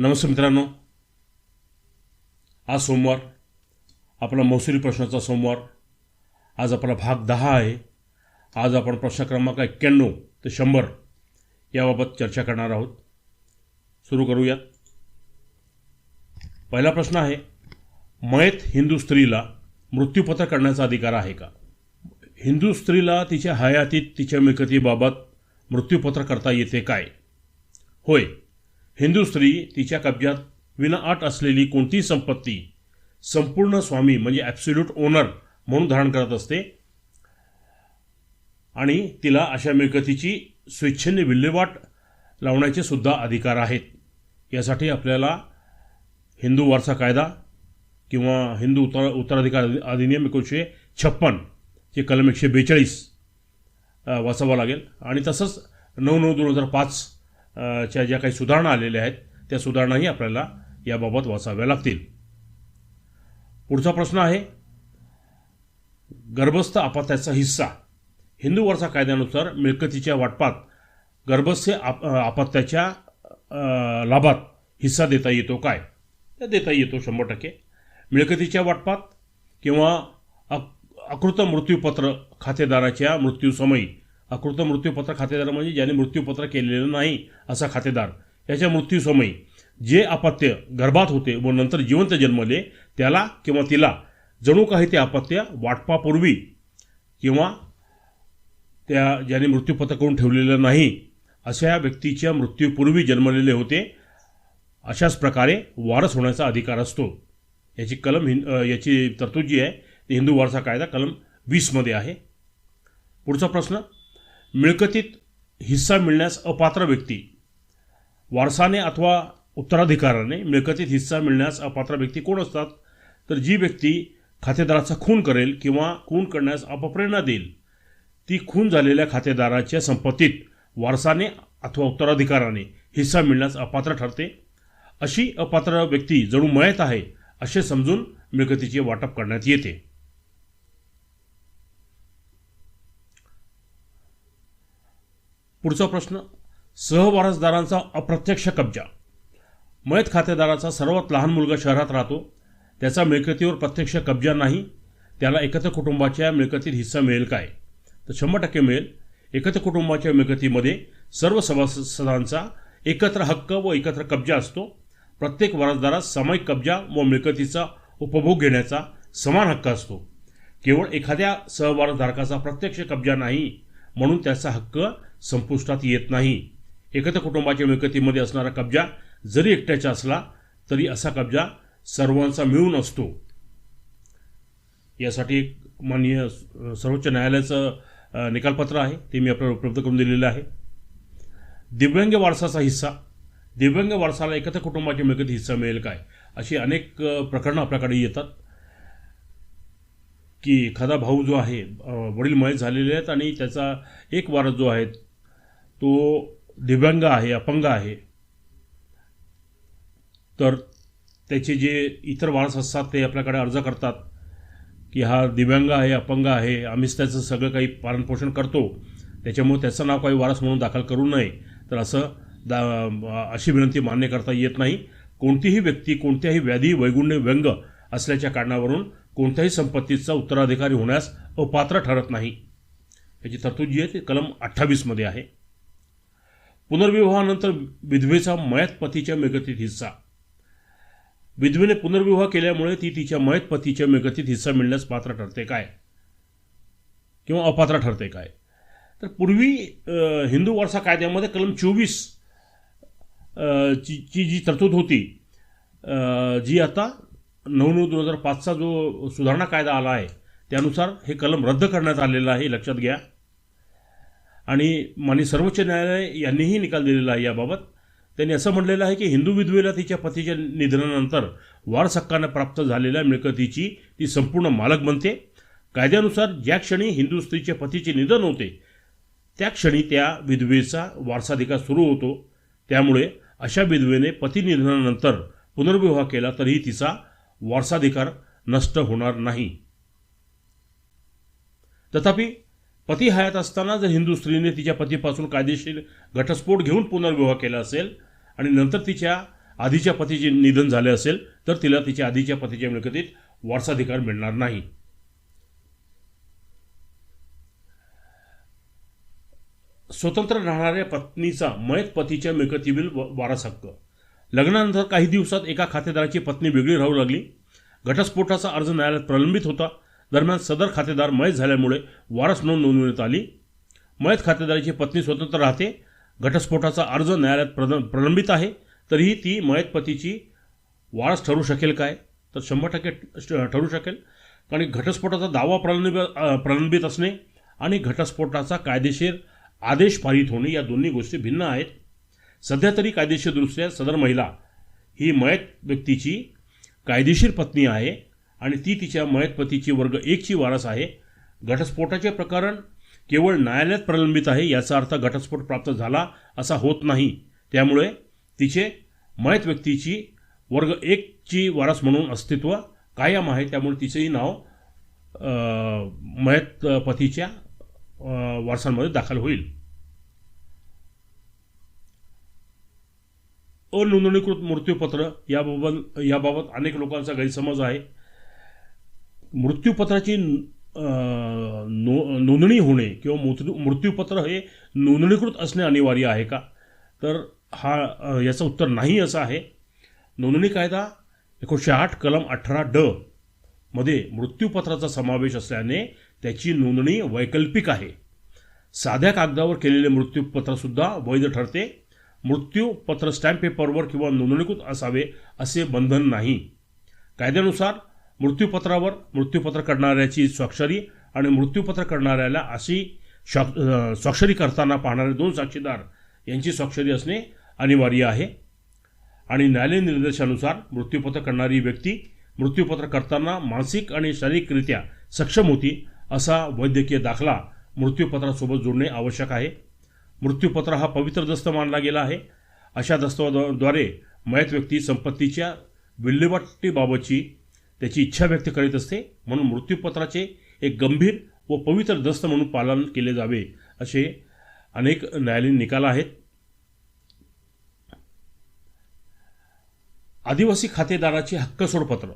नमस्ते मित्रांनो. आज सोमवार. आपला महसुली प्रश्नाचा सोमवार. आज आपला भाग दहा आहे. आज आपण प्रश्न क्रमांक एक्क्याण्णव ते शंभर याबाबत चर्चा करणार आहोत. सुरू करूयात. पहिला प्रश्न आहे मयत हिंदू स्त्रीला मृत्यूपत्र करण्याचा अधिकार आहे का? हिंदू स्त्रीला तिच्या हयातीत तिच्या मिळकतीबाबत मृत्यूपत्र करता येते काय? होय हिंदू स्त्री तिच्या कब्जात विनाअट असलेली कोणतीही संपत्ती संपूर्ण स्वामी म्हणजे ॲब्सोल्यूट ओनर म्हणून धारण करत असते आणि तिला अशा मिळकतीची स्वेच्छेने विल्हेवाट लावण्याचे सुद्धा अधिकार आहेत. यासाठी आपल्याला हिंदू वारसा कायदा किंवा हिंदू उत्तर उत्तराधिकार अधिनियम एकोणीसशे छप्पन चे कलम एकशे बेचाळीस वाचावं लागेल. आणि तसंच नऊ नऊ दोन हजार पाच च्या ज्या काही सुधारणा आलेल्या आहेत त्या सुधारणाही आपल्याला याबाबत वाचाव्या लागतील. पुढचा प्रश्न आहे गर्भस्थ अपत्याचा हिस्सा. हिंदू वर्षा कायद्यानुसार मिळकतीच्या वाटपात गर्भस्थ आप आपत्याच्या लाभात हिस्सा देता येतो काय? देता येतो शंभर टक्के. मिळकतीच्या वाटपात किंवा अक अकृत मृत्यूपत्र खातेदाराच्या मृत्यूसमयी अकृत मृत्यूपत्र खातेदार म्हणजे ज्याने मृत्यूपत्र केलेलं नाही असा खातेदार. याच्या मृत्यूसमयी जे अपत्य गर्भात होते व नंतर जिवंत जन्मले त्याला किंवा तिला जणू काही ते अपत्य वाटपापूर्वी किंवा त्या ज्याने मृत्यूपत्र करून ठेवलेलं नाही अशा व्यक्तीच्या मृत्यूपूर्वी जन्मलेले होते अशाच प्रकारे वारस होण्याचा अधिकार असतो. याची कलम हिं याची तरतूद जी आहे ती हिंदू वारसा कायदा कलम वीसमध्ये आहे. पुढचा प्रश्न मिळकतीत हिस्सा मिळण्यास अपात्र व्यक्ती. वारसाने अथवा उत्तराधिकाराने मिळकतीत हिस्सा मिळण्यास अपात्र व्यक्ती कोण असतात? तर जी व्यक्ती खातेदाराचा खून करेल किंवा खून करण्यास अपप्रेरणा देईल ती खून झालेल्या खातेदाराच्या संपत्तीत वारसाने अथवा उत्तराधिकाराने हिस्सा मिळण्यास अपात्र ठरते. अशी अपात्र व्यक्ती जणू मयत आहे असे समजून मिळकतीचे वाटप करण्यात येते. पुढचा प्रश्न सहवारसदारांचा अप्रत्यक्ष कब्जा. मयत खातेदाराचा सर्वात लहान मुलगा शहरात राहतो. त्याचा मिळकतीवर प्रत्यक्ष कब्जा नाही. त्याला एकत्र कुटुंबाच्या मिळकतीत हिस्सा मिळेल काय? तर शंभर टक्के मिळेल. एकत्र कुटुंबाच्या मिळकतीमध्ये सर्व सभासदांचा एकत्र हक्क व एकत्र कब्जा असतो. प्रत्येक वारसदारास सामायिक कब्जा व मिळकतीचा उपभोग घेण्याचा समान हक्क असतो. केवळ एखाद्या सहवारसधारकाचा प्रत्यक्ष कब्जा नाही म्हणून त्याचा हक्क संपुष्टात येत नाही. एकत्र कुटुंबाच्या मिळकतीमध्ये असणारा कब्जा जरी एकट्याचा असला तरी असा कब्जा सर्वांचा मिळून असतो. यासाठी एक माननीय सर्वोच्च न्यायालयाचं निकालपत्र आहे. ते मी आपल्याला उपलब्ध करून दिलेलं आहे. दिव्यांग वारसाचा हिस्सा. दिव्यांग वारसाला एकत्र कुटुंबाची मिळकत हिस्सा मिळेल काय? अशी अनेक प्रकरणं आपल्याकडे येतात. की एखादा भाऊ जो आहे वडील मयत झालेले आहेत आणि त्याचा एक वारस जो आहे तो दिव्यांग आहे अपंग आहे. तर त्याचे जे इतर वारस असतात ते आपल्याकडे अर्ज करतात की हा दिव्यांग आहे अपंग आहे आम्हीच त्याचं सगळं काही पालनपोषण करतो. त्याच्यामुळे त्याचं नाव काही वारस म्हणून दाखल करू नये. तर असं दा अशी विनंती मान्य करता येत नाही. कोणतीही व्यक्ती कोणत्याही व्याधी वैगुण्य व्यंग असल्याच्या कारणावरून कोणत्याही संपत्तीचा उत्तराधिकारी होण्यास अपात्र ठरत नाही. याची तरतूद जी आहे ती कलम अठ्ठावीसमध्ये आहे. पुनर्विवाहानंतर विधवेचा मयत पतीच्या मिळकतीत हिस्सा. विधवेने पुनर्विवाह केल्यामुळे ती तिच्या मयत पतीच्या मिळकतीत हिस्सा मिळण्यास पात्र ठरते काय? किंवा अपात्र ठरते काय? तर पूर्वी हिंदू वारसा कायद्यामध्ये कलम चोवीस ची ची जी तरतूद होती जी आता नऊ नऊ दोन हजार पाचचा जो सुधारणा कायदा आला आहे त्यानुसार हे कलम रद्द करण्यात आलेलं आहे लक्षात घ्या. आणि माननीय सर्वोच्च न्यायालय यांनीही निकाल दिलेला आहे याबाबत. त्यांनी असं म्हटलेलं आहे की हिंदू विधवेला तिच्या पतीच्या निधनानंतर वारसक्कानं प्राप्त झालेल्या मिळकतीची ती संपूर्ण मालक बनते. कायद्यानुसार ज्या क्षणी हिंदू स्त्रीच्या पतीचे निधन होते त्या क्षणी त्या विधवेचा वारसाधिकार सुरू होतो. त्यामुळे अशा विधवेने पती निधनानंतर पुनर्विवाह केला तरीही तिचा वारसाधिकार नष्ट होणार नाही. तथापि पती हयात असताना जर हिंदू स्त्रीने तिच्या पतीपासून कायदेशीर घटस्फोट घेऊन पुनर्विवाह केला असेल आणि नंतर तिच्या आधीच्या पतीचे निधन झाले असेल तर तिला तिच्या आधीच्या पतीच्या मिळकतीत वारसाधिकार मिळणार नाही. स्वतंत्र राहणाऱ्या पत्नीचा मयत पतीच्या मिळकतीवरील व- वारस हक्क. लग्नानंतर काही दिवसात एका खातेदाराची पत्नी वेगळी राहू लागली. घटस्फोटाचा अर्ज न्यायालयात प्रलंबित होता. दरम्यान सदर खातेदार मयत झाल्यामुळे वारस नोंद नोंदवण्यात आली. मयत खातेदाराची पत्नी स्वतंत्र राहते. घटस्फोटाचा अर्ज न्यायालयात प्रल प्रलंबित आहे. तरीही ती मयत पतीची वारस ठरू शकेल काय? तर शंभर टक्के ठरू शकेल. कारण घटस्फोटाचा दावा प्रलंबित प्रलंबित असणे आणि घटस्फोटाचा कायदेशीर आदेश पारित होणे या दोन्ही गोष्टी भिन्न आहेत. सध्या तरी कायदेशीरदृष्ट्या सदर महिला ही मयत व्यक्तीची कायदेशीर पत्नी आहे आणि ती तिच्या मयत पतीची वर्ग एकची वारस आहे. घटस्फोटाचे प्रकरण केवळ न्यायालयात प्रलंबित आहे याचा अर्थ घटस्फोट प्राप्त झाला असा होत नाही. त्यामुळे तिचे मयत व्यक्तीची वर्ग एकची वारस म्हणून अस्तित्व कायम आहे. त्यामुळे तिचेही नाव मयत पतीच्या वारसांमध्ये दाखल होईल. अनोंदणीकृत मृत्यूपत्र याबाबत याबाबत अनेक लोकांचा गैरसमज आहे. मृत्यूपत्राची नो नोंदणी होणे किंवा मृत्यू मृत्यूपत्र हे नोंदणीकृत असणे अनिवार्य आहे का? तर हा याचं उत्तर नाही असं आहे. नोंदणी कायदा एकोणीसशे आठ कलम अठरा ड मध्ये मृत्यूपत्राचा समावेश असल्याने त्याची नोंदणी वैकल्पिक आहे. साध्या कागदावर केलेले मृत्यूपत्रसुद्धा वैध ठरते. मृत्यूपत्र स्टॅम्प पेपरवर किंवा नोंदणीकृत असावे असे बंधन नाही. कायद्यानुसार मृत्यूपत्रावर मृत्यूपत्र करणाऱ्याची स्वाक्षरी आणि मृत्यूपत्र करणाऱ्याला अशी स्वाक्ष स्वाक्षरी करताना पाहणारे दोन साक्षीदार यांची स्वाक्षरी असणे अनिवार्य आहे. आणि न्यायालयीन निर्देशानुसार मृत्यूपत्र करणारी व्यक्ती मृत्यूपत्र करताना मानसिक आणि शारीरिकरित्या सक्षम होती असा वैद्यकीय दाखला मृत्यूपत्रासोबत जोडणे आवश्यक आहे. मृत्यूपत्र हा पवित्र दस्त मानला गेला आहे. अशा दस्तवाद्वारे मयत व्यक्ती संपत्तीच्या विल्हेवाटीबाबतची त्याची इच्छा व्यक्त करीत असते म्हणून मृत्यूपत्राचे एक गंभीर व पवित्र दस्त म्हणून पालन केले जावे असे अनेक न्यायालयीन निकाल आहेत. आदिवासी खातेदाराचे हक्कसोडपत्र.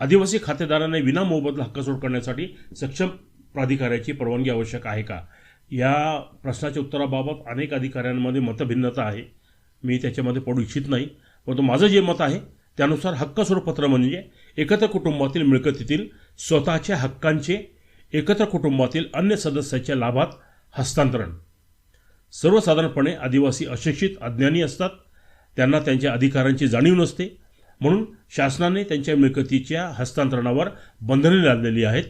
आदिवासी खातेदाराने विना मोबदला हक्कसोड करण्यासाठी सक्षम प्राधिकाऱ्याची परवानगी आवश्यक आहे का? या प्रश्नाच्या उत्तराबाबत अनेक अधिकाऱ्यांमध्ये मतभिन्नता आहे. मी त्याच्यामध्ये पडू इच्छित नाही. परंतु माझं जे मत आहे त्यानुसार हक्कसोडपत्र म्हणजे एकत्र कुटुंबातील मिळकतीतील स्वतःच्या हक्कांचे एकत्र कुटुंबातील अन्य सदस्याच्या लाभात हस्तांतरण. सर्वसाधारणपणे आदिवासी अशिक्षित अज्ञानी असतात. त्यांना त्यांच्या अधिकारांची जाणीव नसते. म्हणून शासनाने त्यांच्या मिळकतीच्या हस्तांतरणावर बंधने लादलेली आहेत.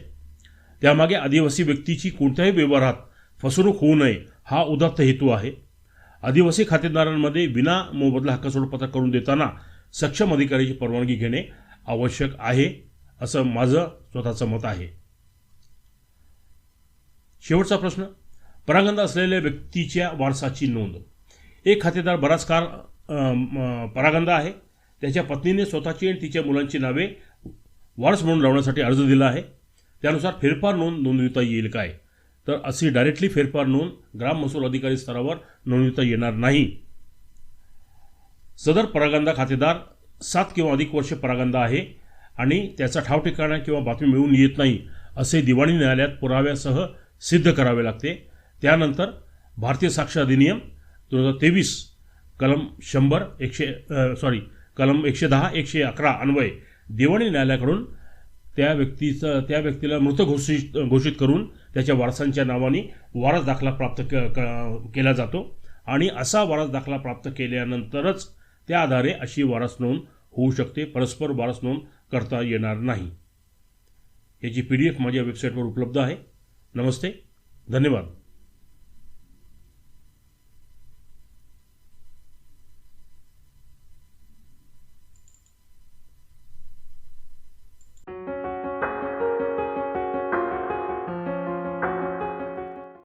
त्यामागे आदिवासी व्यक्तीची कोणत्याही व्यवहारात फसवणूक होऊ नये हा उदात्त हेतू आहे. आदिवासी खातेदारांमध्ये विना मोबदला हक्क सोडपत्र करून देताना सक्षम अधिकाऱ्याची परवानगी घेणे आवश्यक आहे असं माझं स्वतःचं मत आहे. शेवटचा प्रश्न. परागंदा असलेल्या व्यक्तीच्या वारसाची नोंद. एक खातेदार बराच काळ परागंदा आहे. त्याच्या पत्नीने स्वतःची आणि तिच्या मुलांची नावे वारस म्हणून लावण्यासाठी अर्ज दिला आहे. त्यानुसार फेरफार नोंद नोंदविता येईल काय? तर अशी डायरेक्टली फेरफार नोंद ग्राम महसूल अधिकारी स्तरावर नोंदविता येणार नाही. सदर परागंदा खातेदार सात किंवा अधिक वर्ष परागंदा आहे आणि त्याचा ठाव ठिकाणा किंवा बातमी मिळून येत नाही असे दिवाणी न्यायालयात पुराव्यासह सिद्ध करावे लागते. त्यानंतर भारतीय साक्ष अधिनियम दोन हजार तेवीस कलम शंभर एकशे सॉरी कलम एकशे दहा एकशे अकरा अन्वये दिवाणी न्यायालयाकडून त्या व्यक्तीचं त्या व्यक्तीला मृत घोषित घोषित करून त्याच्या वारसांच्या नावाने वारस दाखला प्राप्त क क- केला जातो. आणि असा वारस दाखला प्राप्त केल्यानंतरच त्या आधारे अशी वारस नोंद होऊ शकते. परस्पर वारस नोंद करता येणार नाही. याची पी डी एफ माझ्या वेबसाईटवर उपलब्ध आहे. नमस्ते. धन्यवाद.